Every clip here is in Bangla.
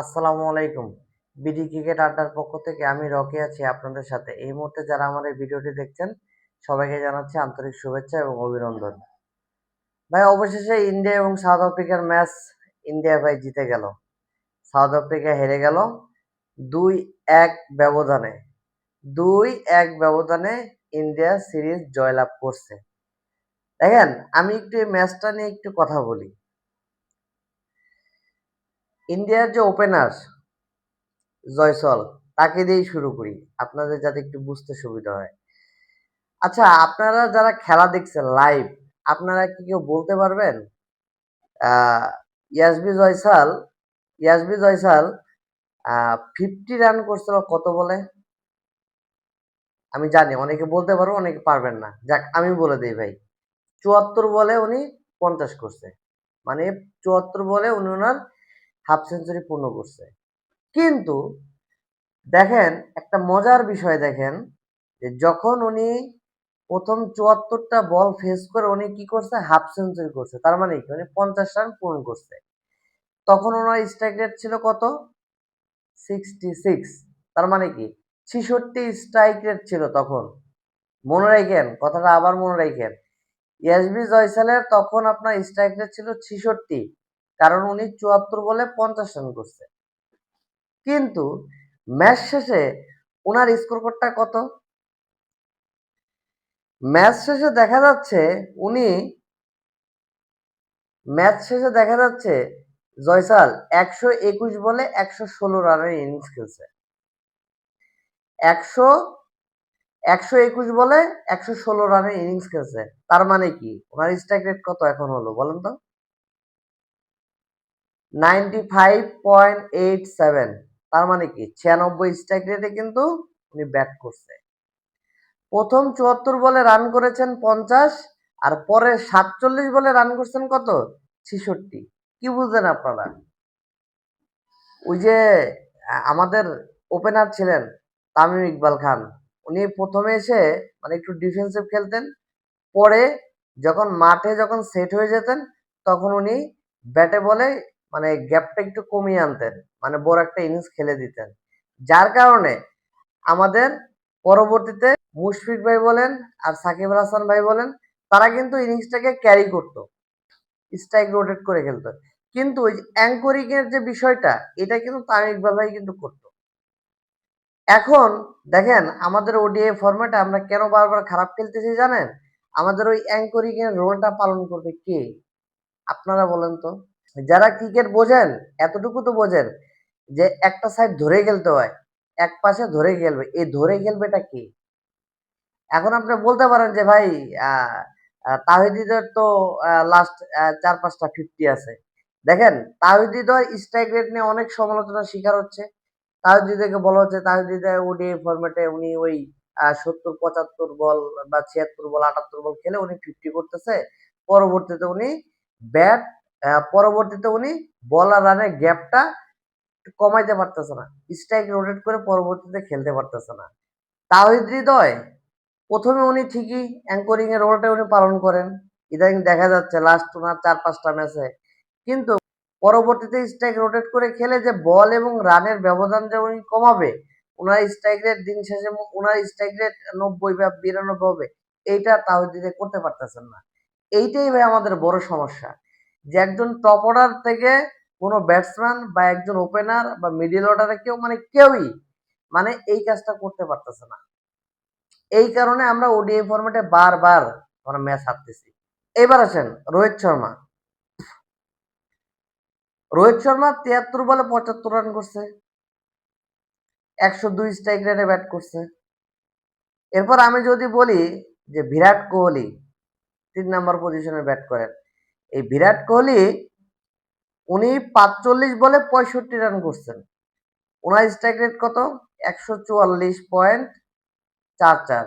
আসসালামু আলাইকুম। বিডি ক্রিকেট আড্ডার পক্ষ থেকে আমি রকি আছি আপনাদের সাথে। এই মুহূর্তে যারা আমার এই ভিডিওটি দেখছেন, সবাইকে জানাচ্ছি আন্তরিক শুভেচ্ছা এবং অভিনন্দন। ভাই, অবশেষে ইন্ডিয়া এবং সাউথ আফ্রিকার ম্যাচ ইন্ডিয়া ভাই জিতে গেল। সাউথ আফ্রিকা হেরে গেল দুই এক ব্যবধানে। দুই এক ব্যবধানে ইন্ডিয়া সিরিজ জয়লাভ করছে। দেখেন, আমি একটু এই ম্যাচটা নিয়ে একটু কথা বলি। ইন্ডিয়ার যে ওপেনার জয়সল তাকে দিয়েই শুরু করি। আপনাদের যাতে একটু বুঝতে সুবিধা হয়। আচ্ছা আপনারা যারা খেলা দেখছেন লাইভ আপনারা কি কেউ বলতে পারবেন? ইয়াসবি জয়সাল ইয়াসবি জয়সাল ফিফটি রান করছিল কত বলে? আমি জানি, অনেকে বলতে পারব, অনেকে পারবেন না। যাক, আমি বলে দিই ভাই। চুয়াত্তর বলে উনি পঞ্চাশ করছে। মানে চুয়াত্তর বলে উনি ওনার হাফ সেঞ্চুরি পূর্ণ করছে। কিন্তু দেখেন, একটা মজার বিষয় দেখেন, যে যখন উনি প্রথম চুয়াত্তরটা বল ফেস করে উনি কি করছে? হাফ সেঞ্চুরি করছে। তার মানে কি? উনি পঞ্চাশ রান পূরণ করছে। তখন ওনার স্ট্রাইক রেট ছিল কত? সিক্সটি সিক্স তার মানে কি? ছিষট্টি স্ট্রাইক রেট ছিল তখন। মনে রাখেন, কথাটা আবার মনে রাখেন। এসবি জয়সালের তখন আপনার স্ট্রাইক রেট ছিল ছিষট্টি। কারণ উনি চুয়াত্তর বলে পঞ্চাশ রান করছে। কিন্তু ম্যাচ শেষে ওনার স্কোর কোডটা কত? ম্যাচ শেষে দেখা যাচ্ছে উনি, ম্যাচ শেষে দেখা যাচ্ছে জয়সাল একশো একুশ বলে একশো ষোলো রানের ইনিংস খেলছে। একশো একশো একুশ বলে একশো ষোলো রানের ইনিংস খেলছে। তার মানে কি? ওনার স্ট্রাইক রেট কত এখন হলো বলেন তো? Ninety five point eight seven তার মানে কি? ছিয়ানব্বই স্ট্রাইক রেটে কিন্তু উনি ব্যাট করছে। প্রথম চুয়াত্তর বলে রান করেছেন পঞ্চাশ, আর পরে সাতচল্লিশ বলে রান করছেন কত? ছিষট্টি। কি বুঝলেন আপনারা? ওই যে আমাদের ওপেনার ছিলেন তামিম ইকবাল খান। উনি প্রথমে এসে মানে একটু ডিফেন্সিভ খেলতেন। পরে যখন মাঠে যখন সেট হয়ে যেতেন, তখন উনি ব্যাটে বলে মানে গ্যাপটা একটু কমিয়ে আনতেন মানে বড় একটা ইনিংস খেলে দিতেন। যার কারণে আমাদের পরবর্তীতে মুশফিক ভাই বলেন আর সাকিব হাসান ভাই বলেন, তারা কিন্তু ইনিংসটাকে ক্যারি করতো স্ট্রাইক রোটেট করে খেলতো। কিন্তু ওই অ্যাঙ্করিং এর যে বিষয়টা, এটা কিন্তু ইকবাল ভাই কিন্তু করতো। এখন দেখেন আমাদের ওডিআই ফরম্যাটে আমরা কেন বারবার খারাপ খেলতেছি জানেন? আমাদের ওই অ্যাঙ্করিং এর রোলটা পালন করবে কে? আপনারা বলেন তো। যারা ক্রিকেট বোঝেন, এতটুকু তো বোঝেন যে একটা সাইড ধরে খেলতে হয়, এক পাশে ধরে খেলবে। এই ধরে খেলবেটা কে? এখন আপনি বলতে পারেন যে ভাই তাহিদিদের তো লাস্ট চার পাঁচটা ফিফটি আছে। দেখেন তাহিদিদের স্ট্রাইক রেট নিয়ে অনেক সমালোচনার শিকার হচ্ছে। তাহিদিদেরকে বলা হচ্ছে, তাহিদিদের ওডিআই ফরম্যাটে উনি ওই সত্তর, পঁচাত্তর বল বা ছিয়াত্তর বল, আটাত্তর বল খেলে উনি ফিফটি করতেছে। পরবর্তীতে উনি ব্যাট পরবর্তীতে উনি বল আর রানের গ্যাপটা কমাইতে পারতেছে না। স্ট্রাইক রোটেট করে পরবর্তীতে খেলতে পারতেছে না। তাহিদ হৃদয়, প্রথমে উনি ঠিকই অ্যাঙ্করিং এর রোলটা উনি পালন করেন। ইদানিং দেখা যাচ্ছে লাস্ট ওনার চার পাঁচটা ম্যাচে কিন্তু পরবর্তীতে স্ট্রাইক রোটেট করে খেলে যে বল এবং রানের ব্যবধান যে উনি কমাবে ওনার স্ট্রাইক রেট দিন শেষে ওনার স্ট্রাইক রেট নব্বই বা বিরানব্বই হবে, এইটা তাহিদিদে করতে পারতেছেন না। এইটাই ভাই আমাদের বড় সমস্যা। যে একজন টপ অর্ডার থেকে কোনো ব্যাটসম্যান বা একজন ওপেনার বা মিডিল অর্ডারে কেউ মানে কেউই মানে এই কাজটা করতে পারতেছে না। এই কারণে আমরা ওডিআই ফরম্যাটে বারবার আমরা ম্যাচ হারতেছি। এবার আসেন রোহিত শর্মা। রোহিত শর্মা তিয়াত্তর বলে পঁচাত্তর রান করছে। একশো দুই স্ট্রাইক রেটে ব্যাট করছে। এরপর আমি যদি বলি যে বিরাট কোহলি তিন নাম্বার পজিশনে ব্যাট করেন। এই বিরাট কোহলি উনি পাঁচচল্লিশ বলে পঁয়ষট্টি রান করছেন। ওনার স্ট্রাইক রেট কত? একশো চুয়াল্লিশ পয়েন্ট চার চার।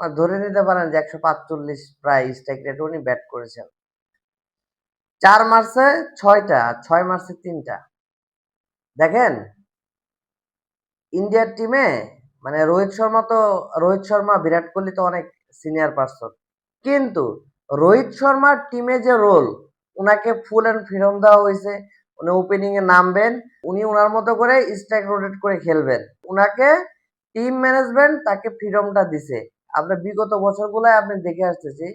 মানে ধরে নিতে পারেন যে একশো পাঁচচল্লিশ প্রায় স্ট্রাইক রেটে উনি ব্যাট করেছেন। চার মার্চে ছয়টা, ছয় মার্চে তিনটা। দেখেন, ইন্ডিয়ার টিমে মানে রোহিত শর্মা তো, রোহিত শর্মা, বিরাট কোহলি তো অনেক সিনিয়র পার্সন কিন্তু রোহিত শর্মার টিমে যে রোল ওনাকে ফুল অ্যান্ড ফ্রিডম দেওয়া হয়েছে। উনি ওপেনিং এ নামবেন, উনি ওনার মতো করে স্ট্রাইক রোটেট করে খেলবেন। উনাকে টিম ম্যানেজমেন্ট তাকে ফ্রিডমটা দিছে। আমরা বিগত বছরগুলোয় আপনি দেখে আসতেছি,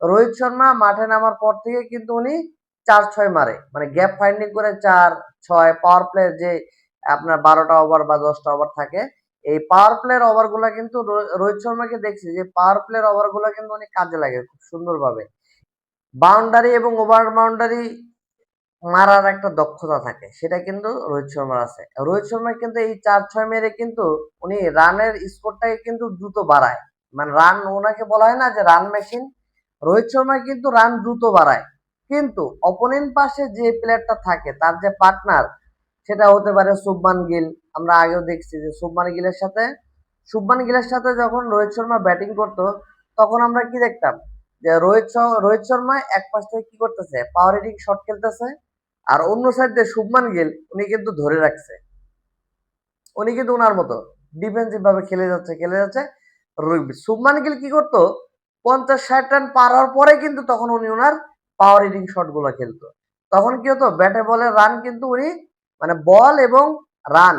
রোহিত শর্মা মাঠে নামার পর থেকে কিন্তু উনি চার ছয় মারে। মানে গ্যাপ ফাইন্ডিং করে চার ছয় পাওয়ার প্লে যে আপনার বারোটা ওভার বা দশটা ওভার থাকে এই পাওয়ার প্লের ওভারগুলো কিন্তু রো- রোহিত শর্মাকে দেখছি যে পাওয়ার প্লের ওভারগুলো কিন্তু অনেক কাজে লাগে, খুব সুন্দরভাবে। বাউন্ডারি এবং ওভার বাউন্ডারি মারার একটা দক্ষতা থাকে, সেটা কিন্তু রোহিত শর্মার আছে। রোহিত শর্মা কিন্তু এই চার ছয় মেরে কিন্তু উনি রানের স্কোরটাকে কিন্তু দ্রুত বাড়ায়। মানে রান ওনাকে বলা হয় না যে রান মেশিন রোহিত শর্মা কিন্তু রান দ্রুত বাড়ায়। কিন্তু অপোনেন্ট পাশে যে প্লেয়ারটা থাকে, তার যে পার্টনার সেটা হতে পারে শুভমান গিল আমরা আগেও দেখছি যে শুভমান গিলের সাথে, শুভমান গিলের সাথে যখন রোহিত শর্মা ব্যাটিং করতো, তখন আমরা কি দেখতাম? যে রোহিত রোহিত শর্মা এক পাশ থেকে কি করতেছে? পাওয়ার হিটিং শট খেলতেছে, আর অন্য সাইড দিয়ে শুভমান গিল, উনি কিন্তু ধরে রাখছে। উনি কিন্তু ওনার মতো ডিফেন্সিভ ভাবে খেলে যাচ্ছে খেলে যাচ্ছে শুভমান গিল কি করতো? পঞ্চাশ ষাট রান পার হওয়ার পরে কিন্তু তখন উনি ওনার পাওয়ার হিটিং শটগুলো খেলতো। তখন কি হতো? ব্যাটে বলে রান কিন্তু উনি মানে বল এবং রান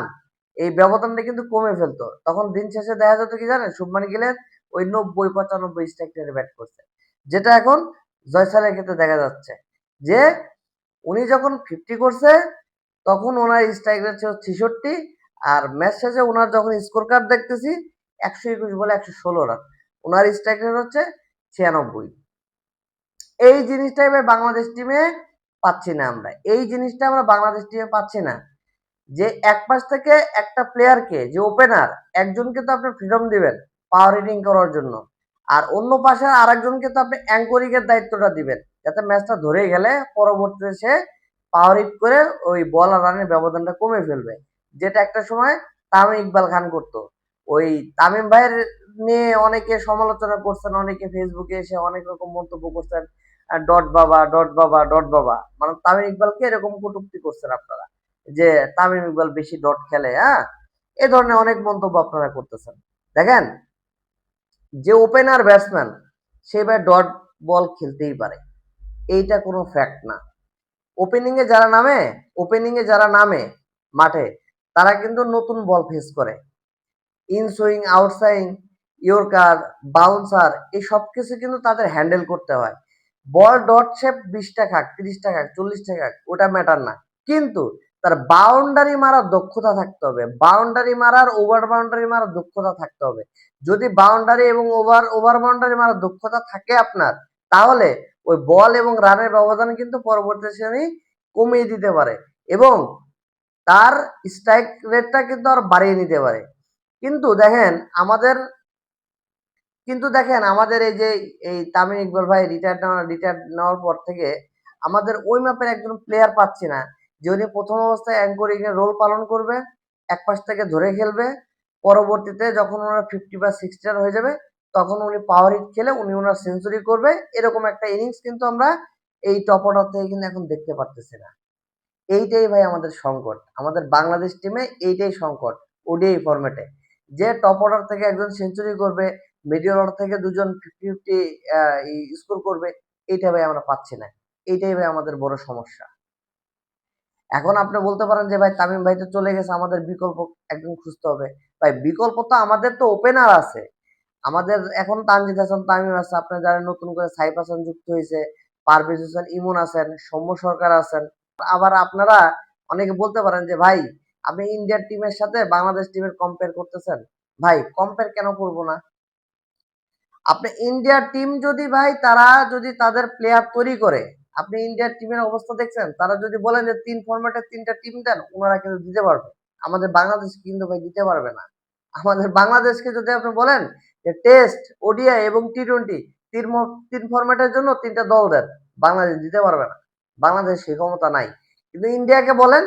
এই ব্যবধানটা কিন্তু কমে ফেলতো। তখন দিন শেষে দেখা যেত কি জানেন? শুভমান গিলের ওই নব্বই, পঁচানব্বই স্ট্রাইক রেটে ব্যাট করছে। যেটা এখন জয়সালের ক্ষেত্রে দেখা যাচ্ছে যে, উনি যখন ফিফটি করছে, তখন ওনার স্ট্রাইক রেট ছিল ছেষট্টি আর ম্যাচ শেষে ওনার যখন স্কোর কার্ড দেখতেছি, একশো একুশ বলে একশো ষোলো রান ওনার স্ট্রাইক রেট হচ্ছে ছিয়ানব্বই। এই জিনিসটাই ভাই বাংলাদেশ টিমে পাচ্ছি না আমরা। এই জিনিসটা আমরা বাংলাদেশ টিমে পাচ্ছি না। যে এক পাশ থেকে একটা প্লেয়ারকে যে ওপেনার একজনকে তো আপনি ফ্রিডম দিবেন পাওয়ার হিটিং করার জন্য। আর অন্য পাশে আরেকজনকে তো আপনি অ্যাঙ্করিং এর দায়িত্বটা দিবেন, যাতে ম্যাচটা ধরে গেলে পরবর্তীতে সে পাওয়ার হিট করে ওই বল আর রানের ব্যবধানটা কমে ফেলবে। যেটা একটা সময় তামিম ইকবাল খান করতো। ওই তামিম ভাইয়ের নিয়ে অনেকে সমালোচনা করছেন, অনেকে ফেসবুকে এসে অনেক রকম মন্তব্য করছেন ডট বাবা ডট বাবা ডট বাবা। মানে তামিম ইকবালকে এরকম কটুক্তি করছেন আপনারা। যে তামিম ইকবাল বেশি ডট খেলে হ্যাঁ? এ ধরনের অনেক মন্তব্য আপনারা করতেছেন। দেখেন, যে ওপেনার ব্যাটসম্যান সে ভাই ডট বল খেলতেই পারে। এইটা কোনো ফ্যাক্ট না। ওপেনিং এ যারা নামে ওপেনিং এ যারা নামে মাঠে, তারা কিন্তু নতুন বল ফেস করে। In swing outswing yorker bouncer এই সব কিছু কিন্তু তাদের হ্যান্ডেল করতে হয়। বল ডট শেপ বিশটা খাক, তিরিশটা খাক, চল্লিশটা খাক, ওটা ম্যাটার না। কিন্তু তার বাউন্ডারি মারার দক্ষতা থাকতে হবে। বাউন্ডারি মারার ওভার বাউন্ডারি মারার দক্ষতা থাকতে হবে। যদি বাউন্ডারি এবং ওভার ওভার বাউন্ডারি মারার দক্ষতা থাকে আপনার, তাহলে ওই বল এবং রানের ব্যবধান কিন্তু পরবর্তী শ্রেণি কমিয়ে দিতে পারে এবং তার স্ট্রাইক রেটটা কিন্তু আর বাড়িয়ে নিতে পারে। কিন্তু দেখেন আমাদের, কিন্তু দেখেন আমাদের এই যে, এই তামিম ইকবাল ভাই রিটায়ার নেওয়ার রিটায়ার নেওয়ার পর থেকে আমাদের ওই ম্যাপের একজন প্লেয়ার পাচ্ছি না। যে উনি প্রথম অবস্থায় অ্যাঙ্করিং এর রোল পালন করবে, এক পাশ থেকে ধরে খেলবে, পরবর্তীতে যখন ওনার ফিফটি বা সিক্সটি রান হয়ে যাবে, তখন উনি পাওয়ার হিট খেলে উনি ওনার সেঞ্চুরি করবে। এরকম একটা ইনিংস কিন্তু আমরা এই টপ অর্ডার থেকে কিন্তু এখন দেখতে পারতেছি না। এইটাই ভাই আমাদের সংকট। আমাদের বাংলাদেশ টিমে এইটাই সংকট, ওডিআই ফরম্যাটে যে টপ অর্ডার থেকে একজন সেঞ্চুরি করবে মিডিয়াল অর্ডার থেকে দুজন ফিফটি ফিফটি স্কোর করবে, এইটা ভাই আমরা পাচ্ছি না। এইটাই ভাই আমাদের বড় সমস্যা। এখন আপনি বলতে পারেন যে, ভাই, তামিম ভাই তো চলে গেছে, আমাদের বিকল্প একজন খুঁজতে হবে। ভাই, বিকল্প তো আমাদের তো ওপেনার আছে। আমাদের এখন তানজিদ হাসান, তামিম আছে, আপনি জানেন নতুন করে সাইফ হাসান যুক্ত হয়েছে পারভেজ হোসেন, ইমন আছেন, সৌম্য সরকার আছেন, আবার আপনারা অনেকে বলতে পারেন যে, ভাই, আপনি ইন্ডিয়ার টিমের সাথে বাংলাদেশ টিমের কম্পেয়ার করতেছেন? ভাই কম্পেয়ার কেন করব না? আপনি ইন্ডিয়ার টিম যদি, ভাই, তারা যদি তাদের প্লেয়ার তৈরি করে আপনি ইন্ডিয়ার টিমের অবস্থা দেখছেন? তারা যদি বলেন যে তিন ফরম্যাটের তিনটা টিম দেন, ওনারা কিন্তু দিতে পারবে। আমাদের বাংলাদেশ কিন্তু ভাই দিতে পারবে না। আমাদের বাংলাদেশকে যদি আপনি বলেন যে টেস্ট ওডিআই এবং টি টোয়েন্টি তিন তিন ফরম্যাটের জন্য তিনটা দল দেন, বাংলাদেশ দিতে পারবে না। বাংলাদেশ সেই ক্ষমতা নাই। কিন্তু ইন্ডিয়াকে বলেন,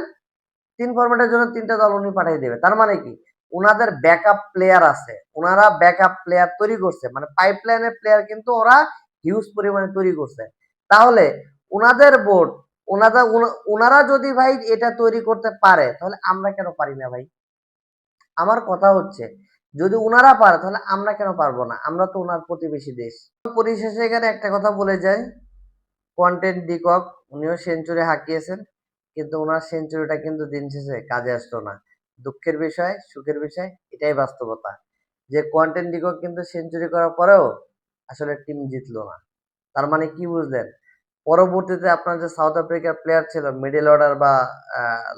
তিন ফরম্যাটের জন্য তিনটা দল উনি পাঠিয়ে দেবে। তার মানে কি? ওনাদের ব্যাকআপ প্লেয়ার আছে। ওনারা ব্যাকআপ প্লেয়ার তৈরি করছে। মানে পাইপলাইনের প্লেয়ার কিন্তু ওরা হিউজ পরিমাণে তৈরি করছে। তাহলে ওনাদের বোর্ড ওনারা ওনারা যদি ভাই এটা তৈরি করতে পারে, তাহলে আমরা কেন পারি না ভাই? আমার কথা হচ্ছে, যদি ওনারা পারে, তাহলে আমরা কেন পারব না? আমরা তো ওনার প্রতিবেশী দেশ। পরিশেষে এখানে একটা কথা বলে যায় কন্টেন্ট ডিকক উনিও সেঞ্চুরি হাঁকিয়েছেন, কিন্তু ওনার সেঞ্চুরিটা কিন্তু দিন শেষে কাজে আসতো না। দুঃখের বিষয়, সুখের বিষয়, এটাই বাস্তবতা। যে কোয়ান্টেন ডিকক কিন্তু সেঞ্চুরি করার পরেও আসলে টিম জিতলো না। তার মানে কি বুঝলেন? পরবর্তীতে আপনার যে সাউথ আফ্রিকার প্লেয়ার ছিল মিডল অর্ডার বা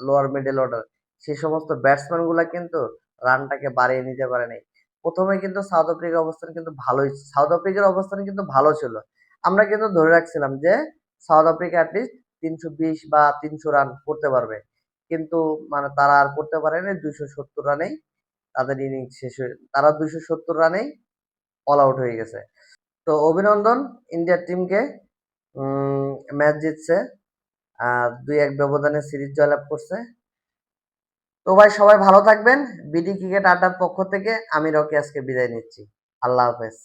লোয়ার মিডল অর্ডার সেই সমস্ত ব্যাটসম্যানগুলা কিন্তু রানটাকে বাড়িয়ে নিতে পারেনি। প্রথমে কিন্তু সাউথ আফ্রিকার অবস্থান কিন্তু ভালোই সাউথ আফ্রিকার অবস্থান কিন্তু ভালো ছিল। আমরা কিন্তু ধরে রাখছিলাম যে সাউথ আফ্রিকা অ্যাটলিস্ট তিনশো বিশ বা তিনশো রান করতে পারবে। কিন্তু মানে তারা আর করতে পারেনি, দুইশো সত্তর রানেই তাদের ইনিংস শেষ হয়ে, তারা দুইশো সত্তর রানেই অল আউট হয়ে গেছে। তো অভিনন্দন ইন্ডিয়ার টিমকে ম্যাচ জিতছে, আর দুই এক ব্যবধানে সিরিজ জয়লাভ করছে। তো ভাই, সবাই ভালো থাকবেন। বিডি ক্রিকেট আড্ডার পক্ষ থেকে আমি রকি আজকে বিদায় নিচ্ছি। আল্লাহ হাফেজ।